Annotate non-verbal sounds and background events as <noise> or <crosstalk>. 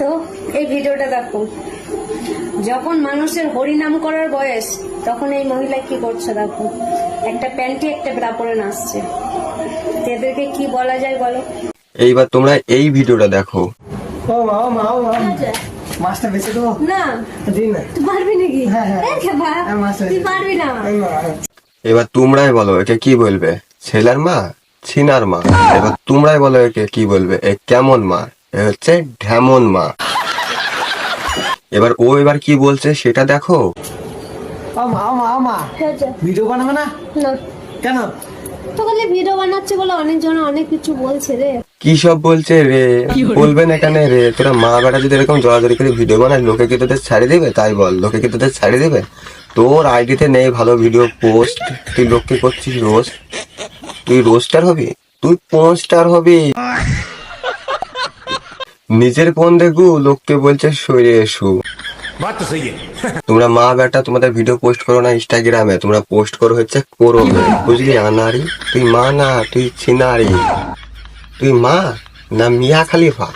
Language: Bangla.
তো এই ভিডিওটা দেখো। যখন মানুষের হরিনাম করার বয়স তখন এই মহিলা কি করছে দেখো? একটা প্যান্টি একটা ব্রা পরে নাচছে। তো এদেরকে কি বলা যায় বলো? এইবার তোমরা এই ভিডিওটা দেখো। ও মা ও মা ও। মা মাছটা বেঁচে দেবো? না। দিন না। তুই পারবি নাকি? হ্যাঁ, হ্যাঁ। হ্যাঁ, হয়েছে। তুই পারবি না। এবার তোমরাই বলো একে কি বলবে? ছেলের মা ছিনার মা? এবার তোমরাই বলো একে কি বলবে? এ কেমন মা? হচ্ছে ঢেমন মা। এবার ও এবার কি বলছে সেটা দেখো। ভিডিও বানাবে না? না। কেন? তো খালি ভিডিও বানাচ্ছে বলে অনেকজন অনেক কিছু বলছে রে। কি সব বলছে রে? বলবেন এখানে রে? তোরা মা বেটা যদি এরকম জড়াজড়ি করে ভিডিও বানায় লোকে কি তোদের ছাড়ি দেবে? তাই বল লোকে কি তোদের ছাড়ি দেবে? তোর আইডিতে নেই ভালো ভিডিও পোস্ট। তুই লোককে করছিস রোস্ট? তুই রোস্টার হবি? তুই পোস্টার হবি? নিজের ফোন দেখু লোককে বলছে সরে এসো। <laughs> তোমরা মা বেটা তোমাদের ভিডিও পোস্ট করো না ইনস্টাগ্রামে তোমরা পোস্ট করো হচ্ছে করো বুঝলি? আনারি তুই মা না তুই সিনারি তুই মা না মিয়া খালিফা?